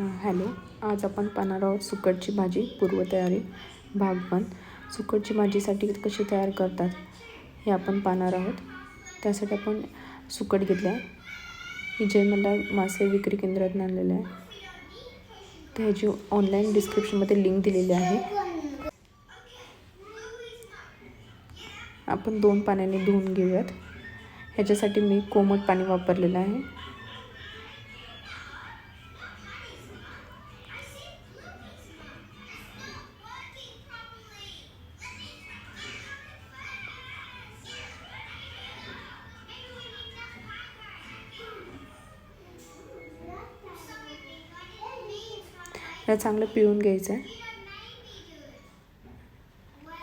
Hello आज आपण पाहणार आहोत सुकटची भाजी पूर्वतयारी भाग वन सुकटची भाजीसाठी कशी तयार करतात हे आपण पाहणार आहोत. त्यासाठी आपण सुकट घेतलं आहे जे मला मासे विक्री केंद्रातून आणलेलं आहे. तर ह्याची ऑनलाईन डिस्क्रिप्शनमध्ये लिंक दिलेली आहे. आपण दोन पाण्याने धुवून घेऊयात. ह्याच्यासाठी मी कोमट पाणी वापरलेलं आहे. याला चांगलं पिळून घ्यायचं आहे.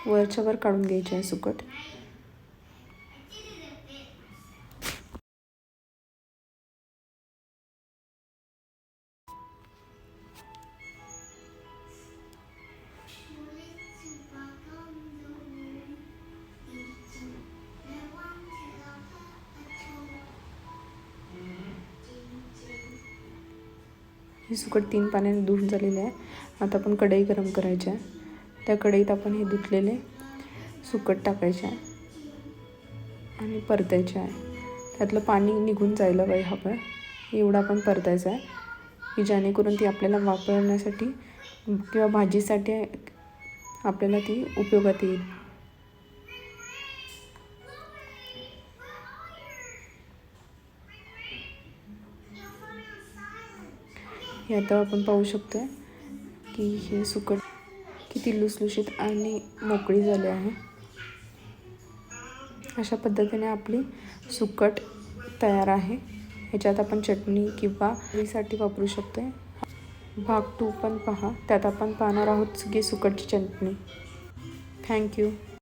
वरच्यावर काढून घ्यायचं आहे सुकट. हे सुकट तीन पाण्याने धुवून झालेले आहे. आता आपण कढई गरम करायची आहे. त्या कढईत आपण हे धुतलेले सुकट टाकायचे आहे आणि परतायचे आहे. त्यातलं पाणी निघून जायला पाहिजे हवं एवढं आपण परतायचं आहे की जेणेकरून ती आपल्याला वापरण्यासाठी किंवा भाजीसाठी आपल्याला ती उपयोगात येईल. हे आता आपण पाहू शकतो आहे की हे सुकट किती लुसलुशीत आणि मोकळी झाली आहे. अशा पद्धतीने आपली सुकट तयार आहे. ह्याच्यात आपण चटणी किंवा साठी वापरू शकतो आहे भाग टू पण पहा. त्यात आपण पाहणार आहोत की सुकटची चटणी. थँक्यू